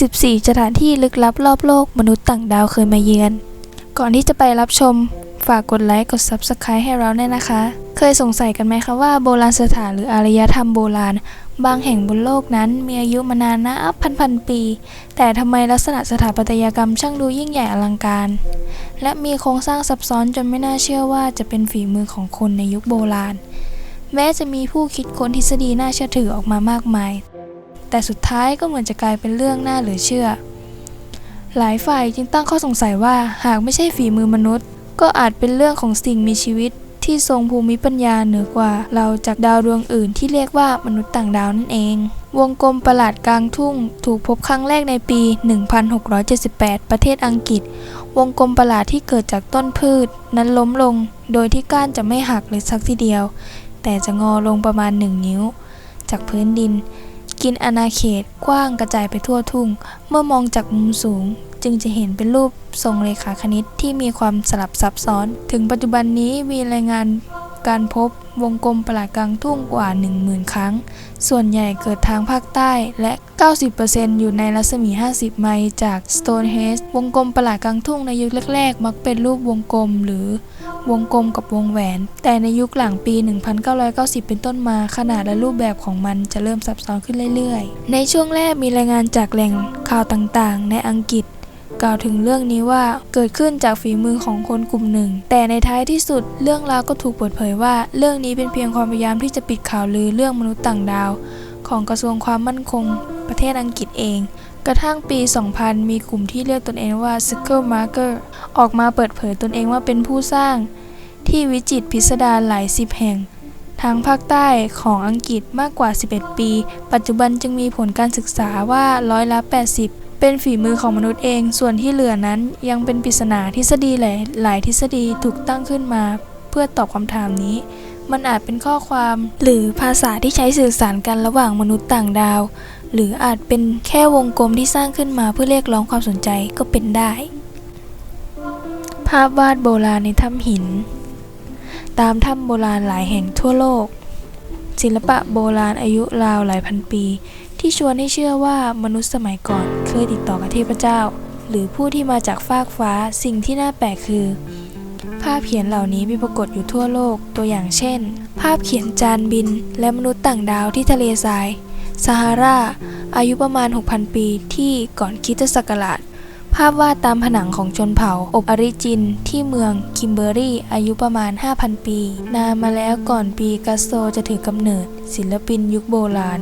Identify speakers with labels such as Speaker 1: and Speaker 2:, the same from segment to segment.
Speaker 1: 14 สถานที่ลึกลับรอบโลกมนุษย์ต่างดาวเคยมาเยือน ก่อนที่จะไปรับชม ฝากกดไลค์กด Subscribe ให้เราด้วยนะคะ เคยสงสัยกันไหมคะว่าโบราณสถานหรืออารยธรรมโบราณ บางแห่งบนโลกนั้นมีอายุมานานนับพันพันปี แต่ทำไมลักษณะสถาปัตยกรรมช่างดูยิ่งใหญ่อลังการ และมีโครงสร้างซับซ้อนจนไม่น่าเชื่อว่าจะเป็นฝีมือของคนในยุคโบราณ แม้จะมีผู้คิดค้นทฤษฎีน่าเชื่อถือออกมามากมาย แต่สุดท้ายก็เหมือนจะกลายเป็นเรื่องน่าเหลือเชื่อ หลายฝ่ายจึงตั้งข้อสงสัยว่าหากไม่ใช่ฝีมือมนุษย์ ก็อาจเป็นเรื่องของสิ่งมีชีวิตที่ทรงภูมิปัญญาเหนือกว่า เราจากดาวดวงอื่นที่เรียกว่ามนุษย์ต่างดาวนั่นเอง วงกลมประหลาดกลางทุ่ง ถูกพบครั้งแรกในปี 1678 ประเทศอังกฤษ วงกลมประหลาดที่เกิดจากต้นพืช นั้นล้มลง โดยที่ก้านจะไม่หักเลยสักทีเดียว แต่จะงอลงประมาณ 1 นิ้ว จากพื้นดิน กินอาณาเขตกว้างกระจายไปทั่วทุ่ง เมื่อมองจากมุมสูงจึงจะเห็นเป็นรูปทรงเรขาคณิตที่มีความสลับซับซ้อน ถึงปัจจุบันนี้มีรายงาน การพบวงกลมประหลาดกลางทุ่งกว่า 10,000 ครั้ง ส่วนใหญ่เกิดทางภาคใต้และ 90%อยู่ในรัศมี 50 ไมล์จาก Stonehenge วงกลมประหลาดกลางทุ่งในยุคแรกๆ มักเป็นรูปวงกลมหรือวงกลมกับวงแหวน แต่ในยุคหลังปี 1990 เป็นต้นมาขนาดและรูปแบบของมันจะเริ่มซับซ้อนขึ้นเรื่อยๆ ในช่วงแรกมีรายงานจากแหล่งข่าวต่างๆ ในอังกฤษ กล่าวถึงเรื่องนี้ว่าเกิดขึ้นจากฝีมือของคนกลุ่มหนึ่ง แต่ในท้ายที่สุดเรื่องราวก็ถูกเปิดเผยว่า เรื่องนี้เป็นเพียงความพยายามที่จะปิดข่าวลือเรื่องมนุษย์ต่างดาว ของกระทรวงความมั่นคง ประเทศอังกฤษเอง กระทั่งปี 2000 มีกลุ่มที่เรียกตนเองว่า Circle Marker ออกมาเปิดเผยตนเองว่าเป็นผู้สร้าง ที่วิจิตพิสดารหลายสิบแห่งทางภาคใต้ของอังกฤษมากกว่า 11 ปี ปัจจุบันจึงมีผลการศึกษาว่าร้อยละ 80 เป็นฝีมือของมนุษย์เอง ส่วนที่เหลือนั้นยังเป็นปริศนาทฤษฎีหลายหลายทฤษฎีถูกตั้งขึ้นมา เพื่อตอบคำถามนี้ มันอาจเป็นข้อความหรือภาษาที่ใช้สื่อสารกันระหว่างมนุษย์ต่างดาว หรืออาจเป็นแค่วงกลมที่สร้างขึ้นมาเพื่อเรียกร้องความสนใจก็เป็นได้ ภาพวาดโบราณในถ้ำหิน ตามถ้ำโบราณหลายแห่งทั่วโลก ศิลปะโบราณอายุราวหลายพันปี ที่ชวนให้เชื่อว่ามนุษย์สมัยก่อนเคยติดต่อกับเทพเจ้า หรือผู้ที่มาจากฟากฟ้าสิ่งที่น่าแปลกคือ ภาพเขียนเหล่านี้มีปรากฏอยู่ทั่วโลกตัวอย่างเช่น ภาพเขียนจานบิน และมนุษย์ต่างดาวที่ทะเลทรายซาฮาราอายุประมาณ 6,000 ปีที่ก่อนคริสตศักราชภาพวาดตามผนังของชนเผ่าอบอริจิน ที่เมืองคิมเบอรี่อายุประมาณ 5,000 ปี นานมาแล้วก่อนปีกัสโซจะถือกำเนิด ศิลปินยุคโบราณ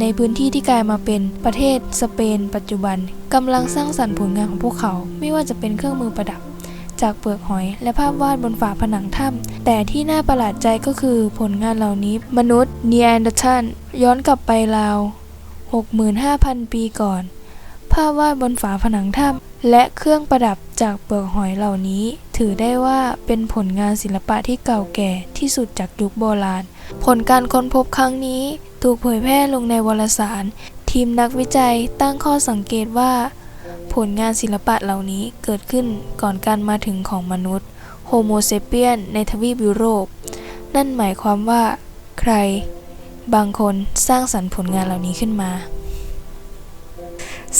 Speaker 1: ในพื้นที่ที่กลายมาเป็นประเทศสเปน ปัจจุบันกำลังสร้างสรรค์ผลงานของพวกเขา ไม่ว่าจะเป็นเครื่องมือประดับ จากเปลือกหอยและภาพวาดบนฝาผนังถ้ำแต่ที่น่าประหลาดใจก็คือผลงานเหล่านี้ มนุษย์เนียนเดอร์ทันย้อนกลับไปราว 65,000 ปีก่อน ภาพวาดบนฝาผนังถ้ำและเครื่องประดับจากเปลือกหอยเหล่านี้ ถือได้ว่าเป็นผลงานศิลปะที่เก่าแก่ที่สุดจากยุคโบราณ ผลการค้นพบครั้งนี้ถูกเผยแพร่ลงในวารสาร ทีมนักวิจัยตั้งข้อสังเกตว่า ผลงานศิลปะเหล่านี้เกิดขึ้นก่อนการมาถึงของมนุษย์โฮโมเซเปียนในทวีปยุโรป นั่นหมายความว่า ใคร บางคนสร้างสรรค์ผลงานเหล่านี้ขึ้นมา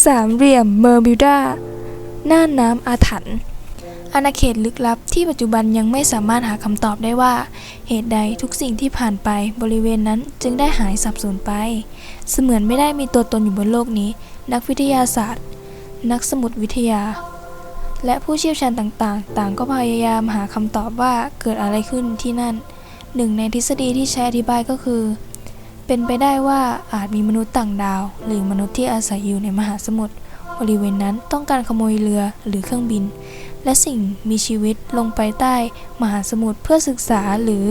Speaker 1: สามเหลี่ยมเมอร์บิวดาน่านน้ำอาถรรพ์อาณาเขตลึกลับที่ปัจจุบันยังไม่สามารถหาคำตอบได้ว่า เหตุใดทุกสิ่งที่ผ่านไปบริเวณนั้นจึงได้หายสับสูญไป เสมือนไม่ได้มีตัวตนอยู่บนโลกนี้ นักวิทยาศาสตร์ นักสมุดวิทยา และผู้เชี่ยวชาญต่างๆ ต่างก็พยายามหาคำตอบว่าเกิดอะไรขึ้นที่นั่น หนึ่งในทฤษฎีที่ใช้อธิบายก็คือ เป็นไปได้ว่าอาจมีมนุษย์ต่างดาว หรือมนุษย์ที่อาศัยอยู่ในมหาสมุทรบริเวณนั้นต้องการขโมยเรือหรือเครื่องบิน และสิ่งมีชีวิตลงไปใต้มหาสมุทรเพื่อศึกษาหรือ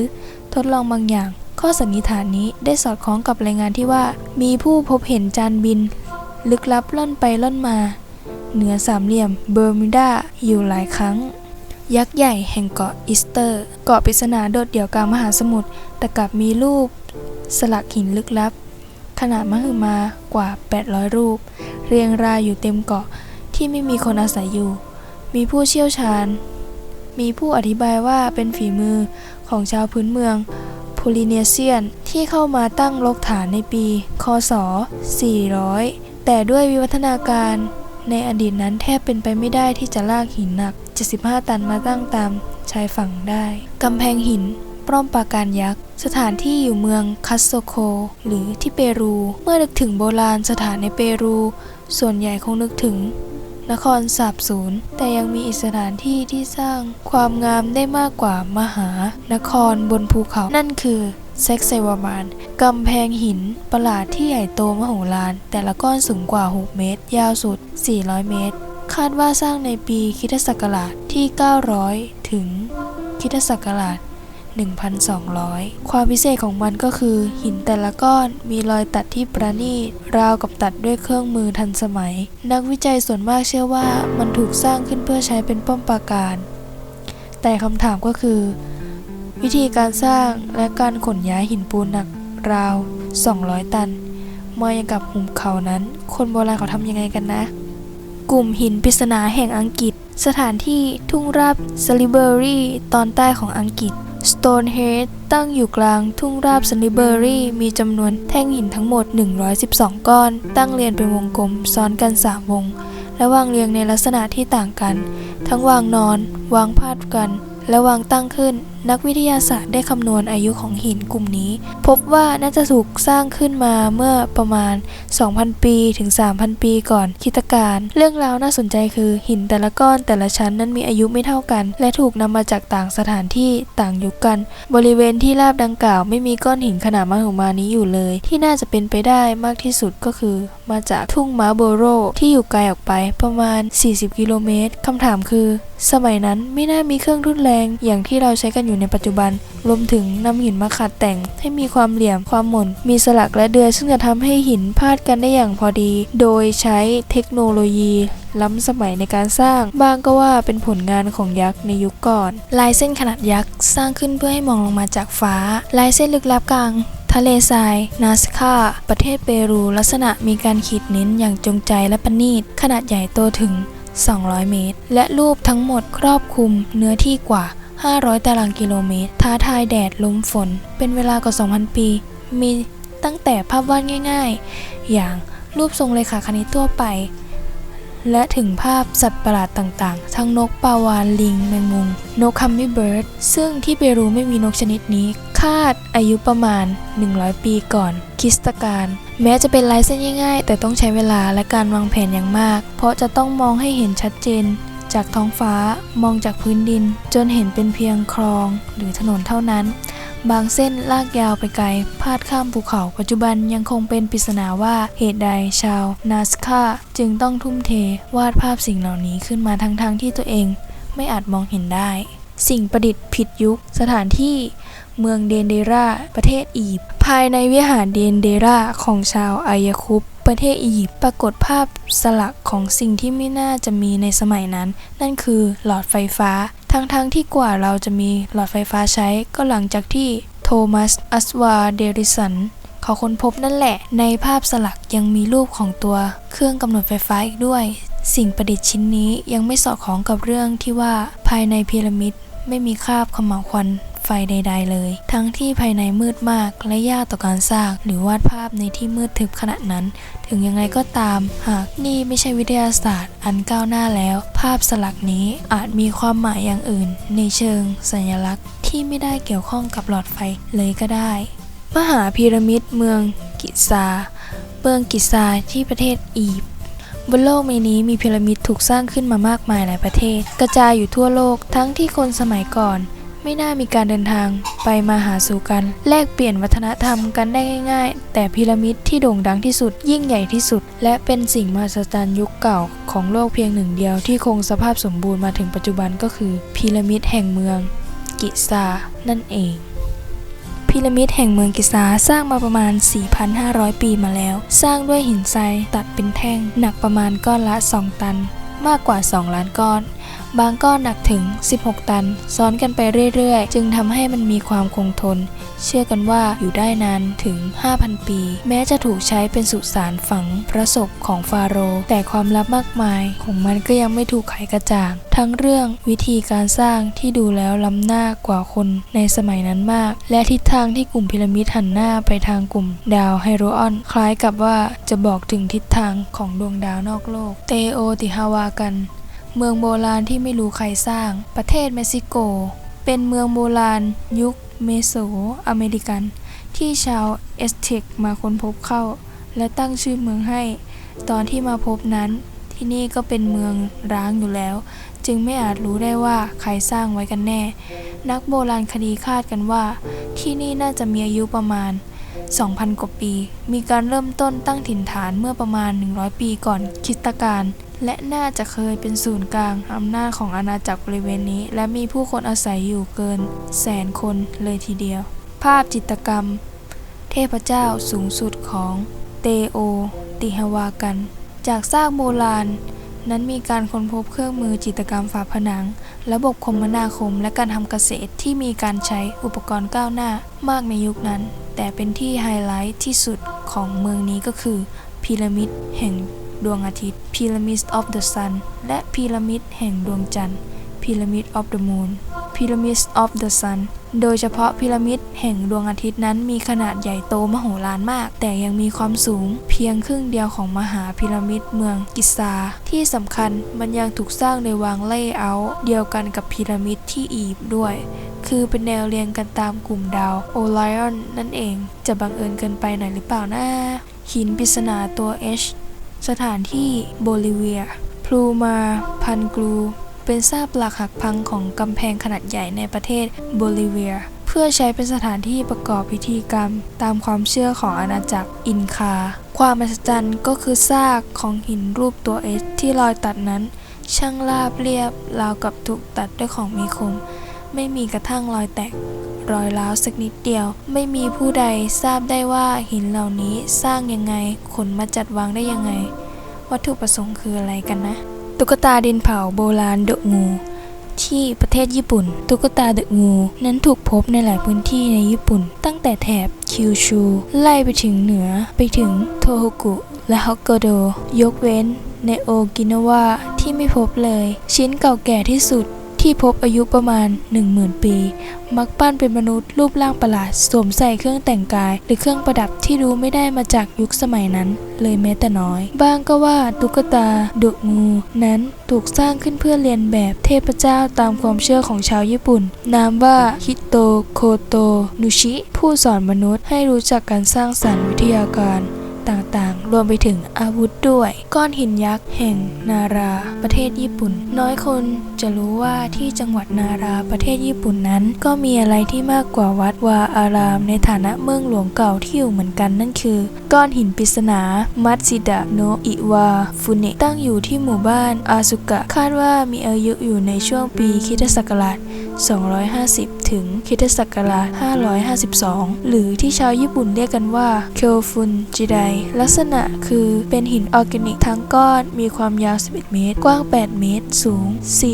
Speaker 1: ทดลองบางอย่าง ข้อสันนิษฐานนี้ได้สอดคล้องกับรายงานที่ว่า มีผู้พบเห็นจานบิน ลึกลับล่อนไปล่อนมา เหนือสามเหลี่ยมเบอร์มิวดาอยู่หลายครั้ง ยักษ์ใหญ่แห่งเกาะอิสเตอร์ เกาะปริศนาโดดเดี่ยวกลางมหาสมุทรแต่กลับมีรูป สลักหินลึกลับ ขนาดมหึมากว่า 800 รูป เรียงรายอยู่เต็มเกาะที่ไม่มีคนอาศัยอยู่ มีผู้เชี่ยวชาญ มีผู้อธิบายว่าเป็นฝีมือของชาวพื้นเมืองโพลิเนเซียนที่เข้ามาตั้งรกฐานในปี คศ 400 แต่ด้วยวิวัฒนาการในอดีตนั้นแทบเป็นไปไม่ได้ที่จะลากหินหนัก 75 ตันมาตั้งตามชายฝั่งได้ กำแพงหิน ปล้อมปราการยักษ์ สถานที่อยู่เมืองคัสโซโค หรือที่เปรู เมื่อนึกถึงโบราณสถานในเปรู ส่วนใหญ่คงนึกถึง นครสาบสูญแต่ยังมีอีกสถานที่ที่สร้างความงามได้มากกว่ามหานครบนภูเขา นั่นคือเซ็กเซวามานกำแพงหินประหลาดที่ใหญ่โตมโหฬารแต่ละก้อนสูงกว่า 6 เมตร ยาวสุด 400 เมตร คาดว่าสร้างในปีคริสตศักราชที่ 900 ถึงคริสตศักราช 1,200 ความพิเศษของมันก็คือ หินแต่ละก้อนมีรอยตัดที่ประณีตราวกับตัดด้วยเครื่องมือทันสมัย นักวิจัยส่วนมากเชื่อว่ามันถูกสร้างขึ้นเพื่อใช้เป็นป้อมปราการ แต่คำถามก็คือ วิธีการสร้างและการขนย้ายหินปูนหนักราว 200 ตันมายังกับหุบเขานั้น คนโบราณเขาทำยังไงกันนะ กลุ่มหินปริศนาแห่งอังกฤษ สถานที่ทุ่งราบซลิเบอรี่ตอนใต้ของอังกฤษ ต้นเฮดตั้งอยู่กลางทุ่งราบซันนิเบอรี่ มีจำนวนแท่งหินทั้งหมด 112 ก้อน ตั้งเรียงเป็นวงกลมซ้อนกัน 3 วง และวางเรียงในลักษณะที่ต่างกัน ทั้งวางนอน วางพาดกัน และวางตั้งขึ้น นักวิทยาศาสตร์ได้คำนวณอายุของหินกลุ่มนี้ พบว่าน่าจะถูกสร้างขึ้นมาเมื่อประมาณ 2,000 ปีถึง 3,000 ปีก่อนคริสตกาลเรื่องราวน่าสนใจคือหินแต่ละก้อนแต่ละชั้นนั้นมีอายุไม่เท่ากัน และถูกนำมาจากต่างสถานที่ต่างยุคกัน บริเวณที่ราบดังกล่าวไม่มีก้อนหินขนาดมหึมานี้อยู่เลย ที่น่าจะเป็นไปได้มากที่สุดก็คือ มาจากทุ่งมาโบโรที่อยู่ไกลออกไปประมาณ 40 กิโลเมตรคำถามคือ สมัยนั้นไม่น่ามีเครื่องทุ่นแรงอย่างที่เราใช้กันอยู่ในปัจจุบัน รวมถึงนำหินมาขัดแต่งให้มีความเหลี่ยมความหม่น มีสลักและเดือยซึ่งจะทำให้หินพาดกันได้อย่างพอดี โดยใช้เทคโนโลยีล้ำสมัยในการสร้างบางก็ว่าเป็นผลงานของยักษ์ในยุคก่อน ลายเส้นขนาดยักษ์สร้างขึ้นเพื่อให้มองลงมาจากฟ้า ลายเส้นลึกลับกลางทะเลทราย นาสคาประเทศเปรู ลักษณะมีการขีดเน้นอย่างจงใจและประณีต ขนาดใหญ่โตถึง 200 เมตร และรูปทั้งหมดครอบคลุมเนื้อที่กว่า 500 ตารางกิโลเมตร ท้าทายแดดลมฝน เป็นเวลากว่า 2,000 ปี มีตั้งแต่ภาพวาดง่าย ๆ อย่างรูปทรงเลขาคณิตทั่วไป และถึงภาพสัตว์ประหลาดต่างๆ ทั้งนกปลาวานลิง แมงมุม นกคัมมี่เบิร์ด ซึ่งที่เปรูไม่มีนกชนิดนี้ คาดอายุประมาณ 100 ปีก่อน คริสตกาลแม้จะเป็นลายเส้นง่ายๆ แต่ต้องใช้เวลาและการวางแผนอย่างมาก เพราะจะต้องมองให้เห็นชัดเจน จากท้องฟ้ามองจากพื้นดิน จนเห็นเป็นเพียงคลองหรือถนนเท่านั้น บางเส้นลากยาวไปไกล พาดข้ามภูเขา ปัจจุบันยังคงเป็นปริศนาว่าเหตุใดชาวนาสคาจึงต้องทุ่มเทวาดภาพสิ่งเหล่านี้ขึ้นมาทั้งๆทที่ตัวเองไม่อาจมองเห็นได้ สิ่งประดิษฐ์ผิดยุคสถานที่เมืองเดนเดรา ประเทศอียิปต์ภายในวิหารเดนเดราของชาวอายาคุปประเทศอียิปต์ปรากฏภาพสลักของสิ่งที่ไม่น่าจะมีในสมัยนั้น นั่นคือหลอดไฟฟ้า ทั้งๆทที่กว่าเราจะมีหลอดไฟฟ้าใช้ก็หลังจากที่โทมัส อัสวา เดริสันเขาค้นพบนั่นแหละ ในภาพสลักยังมีรูปของตัวเครื่องกำหนดไฟฟ้าอีกด้วย สิ่งประดิษฐ์ชิ้นนี้ยังไม่สอดคล้องกับเรื่องที่ว่าภายในพีระมิดไม่มีคราบขม่าวควัน ไฟใด ๆ เลย ทั้งที่ภายในมืดมากและยากต่อการสร้างหรือวาดภาพในที่มืดทึบขนาดนั้น ถึงยังไงก็ตาม หากนี่ไม่ใช่วิทยาศาสตร์ อันก้าวหน้าแล้ว ภาพสลักนี้อาจมีความหมายอย่างอื่น ในเชิง สัญลักษณ์ ที่ไม่ได้เกี่ยวข้องกับหลอดไฟเลยก็ได้ มหาพีระมิดเมืองกิซาเมืองกิซาที่ประเทศอียิปต์บนโลกใบนี้มีพีระมิดถูกสร้างขึ้นมามากมายหลายประเทศ กระจายอยู่ทั่วโลกทั้งที่คนสมัยก่อน ไม่น่ามีการเดินทางไปมาหาสู่กัน แลกเปลี่ยนวัฒนธรรมกันได้ง่าย ๆ แต่พีระมิดที่โด่งดังที่สุด ยิ่งใหญ่ที่สุด และเป็นสิ่งมหัศจรรย์ยุคเก่าของโลกเพียงหนึ่งเดียวที่คงสภาพสมบูรณ์มาถึงปัจจุบันก็คือพีระมิดแห่งเมือง กิซานั่นเองพีระมิดแห่งเมืองกิซาสร้างมาประมาณ 4,500 ปีมาแล้ว สร้างด้วยหินทรายตัดเป็นแท่ง หนักประมาณก้อนละ 2 ตัน มากกว่า 2 ล้านก้อน บางก้อนหนักถึง 16 ตัน ซ้อนกันไปเรื่อยๆ จึงทำให้มันมีความคงทน เชื่อกันว่าอยู่ได้นานถึง 5,000 ปี แม้จะถูกใช้เป็นสุสานฝังพระศพของฟาโรห์แต่ความลับมากมายของมันก็ยังไม่ถูกไขกระจ่าง ทั้งเรื่องวิธีการสร้างที่ดูแล้วล้ำหน้ากว่าคนในสมัยนั้นมาก และทิศทางที่กลุ่มพีระมิดหันหน้าไปทางกลุ่ม ดาวไฮโรออน คล้ายกับว่าจะบอกถึงทิศทางของดวงดาวนอกโลก เตโอติฮาวากัน เมืองโบราณที่ไม่รู้ใครสร้าง ประเทศเม็กซิโก เป็นเมืองโบราณยุคเมโสอเมริกัน ที่ชาวเอสเท็กมาค้นพบเข้า และตั้งชื่อเมืองให้ ตอนที่มาพบนั้น ที่นี่ก็เป็นเมืองร้างอยู่แล้ว จึงไม่อาจรู้ได้ว่าใครสร้างไว้กันแน่ นักโบราณคดีคาดกันว่า ที่นี่น่าจะมีอายุประมาณ 2,000 กว่าปี มีการเริ่มต้นตั้งถิ่นฐานเมื่อประมาณ 100 ปีก่อนคริสตกาลและน่าจะเคยเป็นศูนย์กลางอำนาจของอาณาจักรบริเวณนี้ และมีผู้คนอาศัยอยู่เกิน แสนคนเลยทีเดียว ภาพจิตรกรรม เทพเจ้าสูงสุดของเตโอ ติฮวากัน จากซากโบราณ นั้นมีการค้นพบเครื่องมือจิตรกรรมฝาผนัง ระบบคมนาคมและการทำเกษตรที่มีการใช้อุปกรณ์ก้าวหน้ามากในยุคนั้น แต่เป็นที่ไฮไลท์ที่สุดของเมืองนี้ก็คือพีระมิดแห่งดวงอาทิตย์ Pyramid of the Sun และพีระมิดแห่งดวงจันทร์ Pyramid of the Moon Pyramid of the Sun โดยเฉพาะพีระมิดแห่งดวงอาทิตย์นั้นมีขนาดใหญ่โตมโหฬารมาก แต่ยังมีความสูงเพียงครึ่งเดียวของมหาพีระมิดเมืองกิซา ที่สำคัญมันยังถูกสร้างในวางเล่เอาท์เดียวกันกับพีระมิดที่อียิปต์ด้วย คือเป็นแนวเรียงกันตามกลุ่มดาวโอไลออนนั่นเอง จะบังเอิญเกินไปหน่อยหรือเปล่านะหินปริศนาตัว H สถานที่โบลิเวียพลูมาพันกรู เป็นซากปลักหักพังของกำแพงขนาดใหญ่ในประเทศโบลิเวีย เพื่อใช้เป็นสถานที่ประกอบพิธีกรรม ตามความเชื่อของอาณาจักรอินคา ความมหัศจรรย์ก็คือซากของหินรูปตัวเอสที่รอยตัดนั้น ช่างราบเรียบราวกับถูกตัดด้วยของมีคม ไม่มีกระทั่งรอยแตกรอยร้าวสักนิดเดียว ไม่มีผู้ใดทราบได้ว่าหินเหล่านี้สร้างยังไงขนมาจัดวางได้ยังไง วัตถุประสงค์คืออะไรกันนะ ตุ๊กตาดินเผาโบราณเดอะงู ที่ประเทศญี่ปุ่น ตุ๊กตาเดอะงู นั้นถูกพบในหลายพื้นที่ในญี่ปุ่น ตั้งแต่แถบคิวชูไล่ไปถึงเหนือไปถึงโทโฮกุและฮอกโกโด ยกเว้นในโอกินาวาที่ไม่พบเลย ชิ้นเก่าแก่ที่สุด ที่พบอายุประมาณ 10,000 ปี มักปั้นเป็นมนุษย์รูปร่างประหลาดสวมใส่เครื่องแต่งกาย หรือเครื่องประดับที่รู้ไม่ได้มาจากยุคสมัยนั้น เลยแม้แต่น้อย บ้างก็ว่าตุ๊กตาดุงูนั้นถูกสร้างขึ้นเพื่อเรียนแบบเทพเจ้าตามความเชื่อของชาวญี่ปุ่น นามว่าฮิโตโคโตนุชิ ผู้สอนมนุษย์ให้รู้จักการสร้างสรรค์วิทยาการต่างๆ รวมไปถึงอาวุธด้วย ก้อนหินยักษ์แห่งนารา ประเทศญี่ปุ่น น้อยคนจะรู้ว่าที่จังหวัดนาราประเทศญี่ปุ่นนั้น ก็มีอะไรที่มากกว่าวัดวาอาราม ในฐานะเมืองหลวงเก่าที่อยู่เหมือนกันนั่นคือ ก้อนหินปริศนา มัตสิดะโนอิวาฟุเนะตั้งอยู่ที่หมู่บ้านอาสุกะ คาดว่ามีอายุอยู่ในช่วงปีคริสตศักราช250 ถึงคริสตศักราช 552 หรือที่ชาวญี่ปุ่นเรียกกันว่าเคียวฟุนจิไดลักษณะคือเป็นหินออร์แกนิกทั้งก้อนมีความยาว 11 เมตร กว้าง 8 เมตร สูง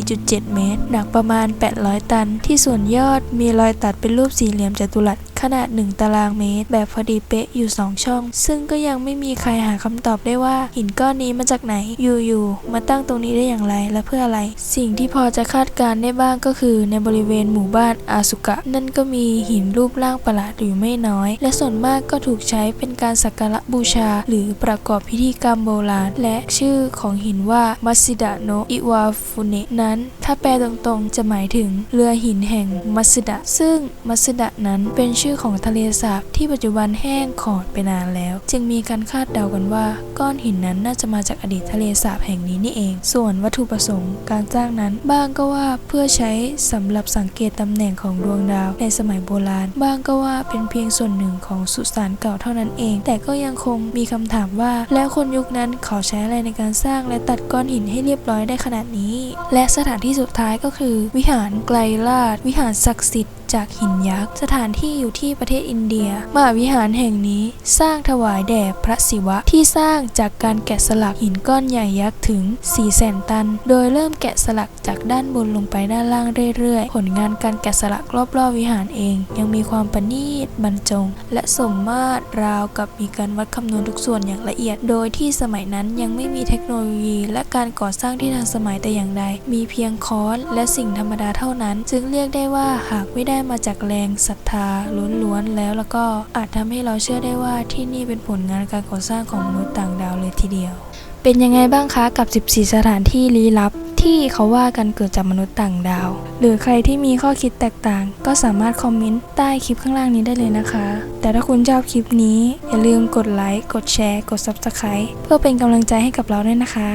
Speaker 1: 4.7 เมตร หนักประมาณ 800 ตัน ที่ส่วนยอดมีรอยตัดเป็นรูปสี่เหลี่ยมจัตุรัส ขนาด 1 ตารางเมตร แบบพอดีเป๊ะอยู่ 2 ช่อง ซึ่งก็ยังไม่มีใครหาคำตอบได้ว่า หินก้อนนี้มาจากไหน อยู่ๆ มาตั้งตรงนี้ได้อย่างไรและเพื่ออะไร สิ่งที่พอจะคาดการณ์ได้บ้างก็คือ ในบริเวณหมู่บ้านอาสุกะ นั่นก็มีหินรูปร่างประหลาดอยู่ไม่น้อย และส่วนมากก็ถูกใช้เป็นการสักการะบูชา หรือประกอบพิธีกรรมโบราณ และชื่อของหินว่ามัส i ดะโนอิวาฟุเนะนั้น ถ้าแปลตรงๆ จะหมายถึงเรือหินแห่งมัสดะซึ่งมัสดะนั้นเป็นชื่อื่อของทะเลสาบที่ปัจจุบันแห้งขอดไปนานแล้ว จึงมีการคาดเดากันว่า ก้อนหินนั้นน่าจะมาจากอดีตทะเลสาบแห่งนี้นี่เอง ส่วนวัตถุประสงค์การสร้างนั้นบ้างก็ว่าเพื่อใช้สำหรับสังเกตตำแหน่งของดวงดาว ในสมัยโบราณ บ้างก็ว่าเป็นเพียงส่วนหนึ่งของสุสานเก่าเท่านั้นเอง แต่ก็ยังคงมีคำถามว่า แล้วคนยุคนั้นเขาใช้อะไรในการสร้างและตัดก้อนหินให้เรียบร้อยได้ขนาดนี้ และสถานที่สุดท้ายก็คือ วิหารไกลลาดวิหารศักดิ์สิทธิ์ จากหินยักษ์ สถานที่อยู่ที่ประเทศอินเดีย มหาวิหารแห่งนี้สร้างถวายแด่พระศิวะที่สร้างจากการแกะสลักหินก้อนใหญ่ยักษ์ถึง4แสนตัน โดยเริ่มแกะสลักจากด้านบนลงไปด้านล่างเรื่อยๆ ผลงานการแกะสลักรอบๆวิหารเอง ยังมีความประณีตบรรจง และสมมาตรราวกับมีการวัดคำนวณทุกส่วนอย่างละเอียด โดยที่สมัยนั้นยังไม่มีเทคโนโลยี และการก่อสร้างที่ทันสมัยแต่อย่างใด มีเพียงค้อนและสิ่งธรรมดาเท่านั้น จึงเรียกได้ว่าหากไม่ได้มาจากแรงศรัทธาล้วนๆแล้วแล้วก็อาจทำให้เราเชื่อได้ว่าที่นี่เป็นผลงานการก่อสร้างของมนุษย์ต่างดาวเลยทีเดียว เป็นยังไงบ้างคะกับ 14 สถานที่ลี้ลับ ที่เขาว่ากันเกิดจากมนุษย์ต่างดาว หรือใครที่มีข้อคิดแตกต่าง ก็สามารถคอมเมนต์ใต้คลิปข้างล่างนี้ได้เลยนะคะ แต่ถ้าคุณชอบคลิปนี้ อย่าลืมกดไลค์กดแชร์ กด Subscribe เพื่อเป็นกำลังใจให้กับเราด้วยนะคะ